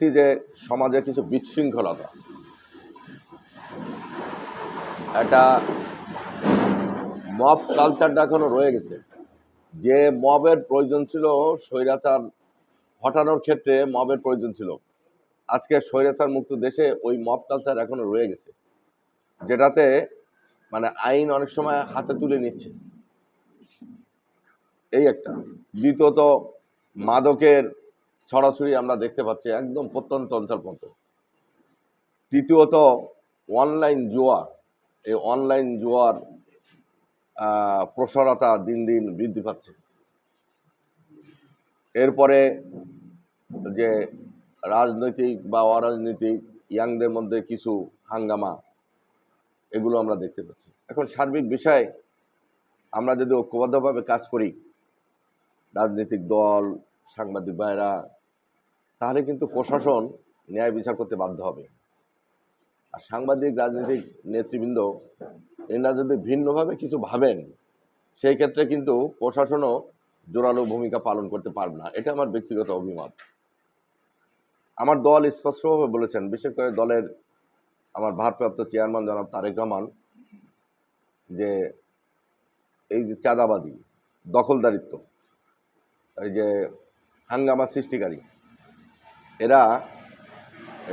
যে সমাজে কিছু বিশৃঙ্খলতা, একটা মব কালচারটা এখনও রয়ে গেছে। যে মবের প্রয়োজন ছিল স্বৈরাচার হটানোর ক্ষেত্রে মবের প্রয়োজন ছিল। আজকে স্বৈরাচার মুক্ত দেশে ওই মব কালচার এখনও রয়ে গেছে। যেটাতে মানে আইন অনেক সময় হাতে তুলে নিচ্ছে। এই একটা। দ্বিতীয়ত, মাদকের ছড়াছড়ি আমরা দেখতে পাচ্ছি একদম প্রত্যন্ত অঞ্চল পর্যন্ত। তৃতীয়ত অনলাইন জুয়া এই অনলাইন জুয়ার প্রসারতা দিন দিন বৃদ্ধি পাচ্ছে। এরপরে যে রাজনৈতিক বা অরাজনৈতিক ইয়াংদের মধ্যে কিছু হাঙ্গামা, এগুলো আমরা দেখতে পাচ্ছি। এখন সার্বিক বিষয়ে আমরা যদি ঐক্যবদ্ধভাবে কাজ করি, রাজনৈতিক দল, সাংবাদিক ভাইরা তাহলে কিন্তু প্রশাসন ন্যায় বিচার করতে বাধ্য হবে। আর সাংবাদিক, রাজনৈতিক নেতৃবৃন্দ, এনারা যদি ভিন্নভাবে কিছু ভাবেন, সেই ক্ষেত্রে কিন্তু প্রশাসনও জোরালো ভূমিকা পালন করতে পারবে না। এটা আমার ব্যক্তিগত অভিমত। আমার দল স্পষ্টভাবে বলেছেন, বিশেষ করে দলের আমার ভারপ্রাপ্ত চেয়ারম্যান জনাব তারেক রহমান, যে এই যে চাঁদাবাজি, দখলদারিত্ব, এই যে হাঙ্গামা সৃষ্টিকারী এরা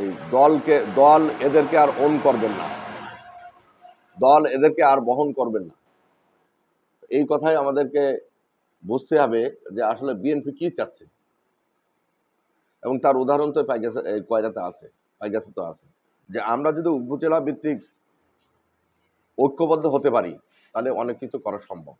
এই দলকে, দল এদেরকে আর ওন করবেন না। দল এদেরকে আর বহন করবেন না। এই কথাই আমাদেরকে বুঝতে হবে যে আসলে বিএনপি কি চাচ্ছে। এবং তার উদাহরণ তো পাইগাছে কয়রাতে আছে, পাইগাছে তো আছে। যে আমরা যদি উপজেলা ভিত্তিক ঐক্যবদ্ধ হতে পারি, তাহলে অনেক কিছু করা সম্ভব।